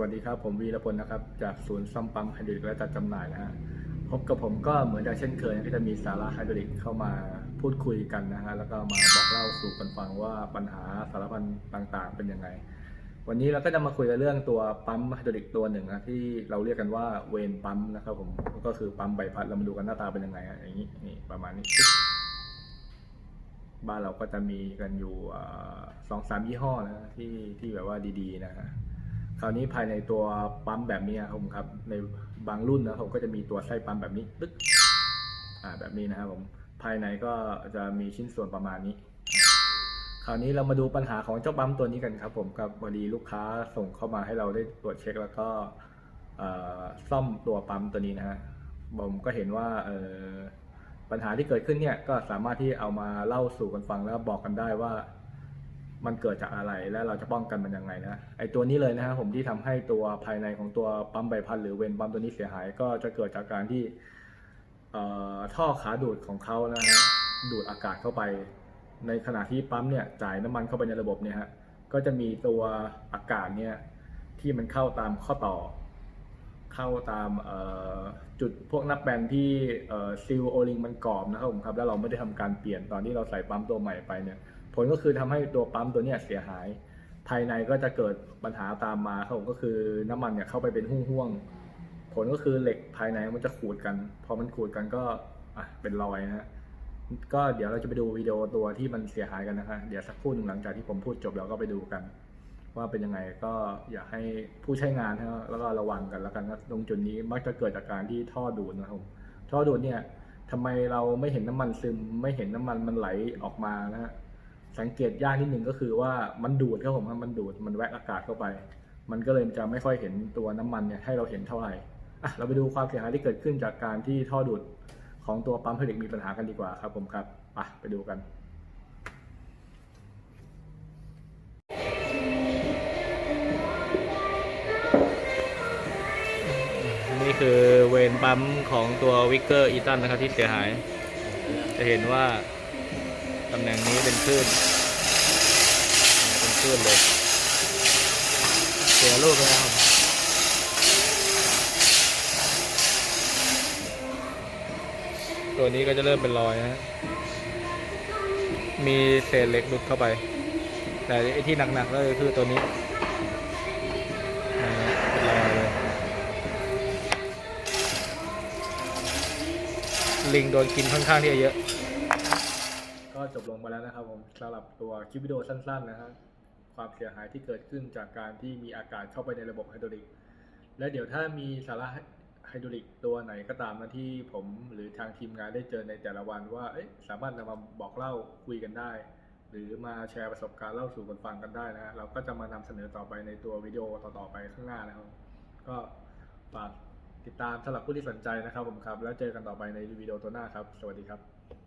วัสดีครับ ผมวีรพลนะครับ จากศูนย์ซ่อมปั๊มไฮดรอลิกและจัดจำหน่ายนะฮะพบกับผมก็เหมือนอย่างเช่นเคยที่จะมีสาระไฮดรอลิกเข้ามาพูดคุยกันนะฮะแล้วก็มาบอกเล่าสู่กันฟังว่าปัญหาสารพันต่างๆ เป็นยังไง วันนี้เราก็จะมาคุยกันเรื่องตัวปั๊มไฮดรอลิกตัวหนึ่งนะที่เราเรียกกันว่าเวนปั๊มนะครับผมก็คือปั๊มใบพัดเรามาดูกันหน้าตาเป็นยังไงฮะอย่างนี้นี่ประมาณนี้ บ้านเราก็จะมีกันอยู่สองสามยี่ห้อนะที่ที่แบบว่าดีๆนะฮะ คราวนี้ภายในตัวปั๊มแบบนี้ครับผมครับในบางรุ่นนะผมก็จะมีตัวไส้ปั๊มแบบนี้ตึ๊กอ่าแบบนี้นะครับผมภายในก็จะมีชิ้นส่วนประมาณนี้ คราวนี้เรามาดูปัญหาของเจ้าปั๊มตัวนี้กันครับ ผมกับพอดีลูกค้าส่งเข้ามาให้เราได้ตรวจเช็คแล้วก็ซ่อมตัวปั๊มตัวนี้นะฮะผมก็เห็นว่าปัญหาที่เกิดขึ้นเนี่ยก็สามารถที่เอามาเล่าสู่กันฟังแล้วบอกกันได้ว่า มันเกิดจากอะไรและเราจะป้องกันมันยังไงนะไอตัวนี้เลยนะครับผมที่ทำให้ตัวภายในของตัวปั๊มใบพัดหรือเวนปั๊มตัวนี้เสียหาย ก็จะเกิดจากการที่ท่อขาดูดของเขานะฮะดูดอากาศเข้าไป ในขณะที่ปั๊มเนี่ยจ่ายน้ำมันเข้าไปในระบบเนี่ยฮะก็จะมีตัวอากาศเนี่ยที่มันเข้าตามข้อต่อ เข้าตามจุดพวกนับแบนที่ซิลโอลิงมันกรอบนะครับผมครับแล้วเราไม่ได้ทำการเปลี่ยนตอนที่เราใส่ปั๊มตัวใหม่ไปเนี่ย ผลก็คือทำให้ตัวปั๊มตัวเนี้ยเสียหาย ภายในก็จะเกิดปัญหาตามมาครับผมก็คือน้ำมันเนี่ยเข้าไปเป็นห่วงๆผลก็คือเหล็กภายในมันจะขูดกัน พอมันขูดกันก็อะเป็นรอยนะฮะก็เดี๋ยวเราจะไปดูวิดีโอตัวที่มันเสียหายกันนะฮะเดี๋ยวสักครู่หนึ่งหลังจากที่ผมพูดจบเราก็ไปดูกัน ว่าเป็นยังไงก็อยากให้ผู้ใช้งานนะแล้วก็ระวังกันแล้วกันนะตรงจุดนี้มักจะเกิดจากการที่ท่อดูดนะครับท่อดูดเนี่ยทำไมเราไม่เห็นน้ำมันซึมไม่เห็นน้ำมันมันไหลออกมานะฮะ สังเกตยากนิดหนึ่งก็คือว่ามันดูดครับผมครับมันดูดมันแวะอากาศเข้าไป มันก็เลยจะไม่ค่อยเห็นตัวน้ำมันเนี่ยให้เราเห็นเท่าไหร่อะเราไปดูความเสียหายที่เกิดขึ้นจากการที่ท่อดูดของตัวปั๊มผลิตมีปัญหากันดีกว่าครับผมครับไปไปดูกันนี่คือเวนปั๊มของตัววิกเกอร์อีตันนะครับที่เสียหาย จะเห็นว่า ตำแหน่งนี้เป็นคลื่นเป็นคลื่นเลยเสียรูปไปแล้วตัวนี้ก็จะเริ่มเป็นรอยนะฮะมีเศษเหล็กหลุดเข้าไป แต่ไอ้ที่หนักๆก็คือตัวนี้นเป็นรอยเลยลิงโดนกินค่อนข้างที่จะเยอะ ก็จบลงไปแล้วนะครับผมสำหรับตัวคลิปวิดีโอสั้นๆนะฮะความเสียหายที่เกิดขึ้นจากการที่มีอากาศเข้าไปในระบบไฮดรอลิก และเดี๋ยวถ้ามีสาระไฮดรอลิกตัวไหนก็ตามนะที่ผมหรือทางทีมงานได้เจอในแต่ละวันว่าเอ๊ะสามารถนำมาบอกเล่าคุยกันได้ หรือมาแชร์ประสบการณ์เล่าสู่กันฟังกันได้นะฮะเราก็จะมานำเสนอต่อไปในตัววิดีโอต่อๆไปข้างหน้านะครับก็ฝากติดตามสำหรับผู้ที่สนใจนะครับผมครับ แล้วเจอกันต่อไปในวิดีโอตัวหน้าครับ สวัสดีครับ